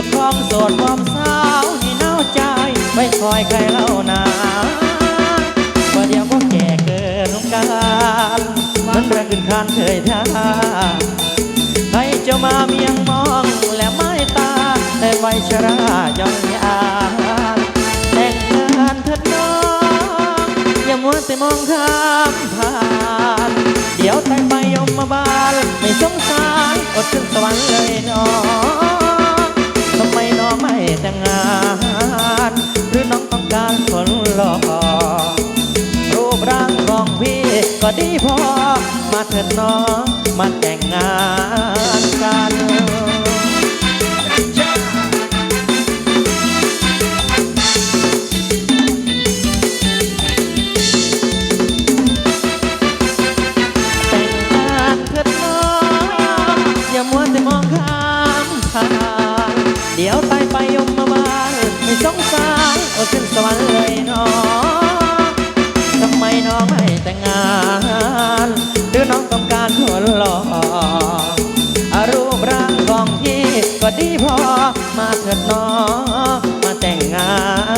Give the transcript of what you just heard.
จะคล้องโสดความสาวให้เน่าใจไม่คอยใครเล่านาว่าเดียวก็แก่เกินการมันระขึ้นคานเคยท่าใครจะมาเมียงมองและไม่ตาแต่ไวชราย่องยานแต่งงานเถิดน้องอย่ามัวแต่มองข้ามผ่านเดี๋ยวแต่ไปยมมาบาลไม่สงสารอดขึ้นสวรรค์เลยน้อง พี่ก็ดีพอ มาเถิดน้องมาแต่งงานกันแต่งงานเถิดน้องอย่ามัวแต่มองข้ามผ่านเดี๋ยวตายไป ดีพอมาเถิดนอมาแต่งงาน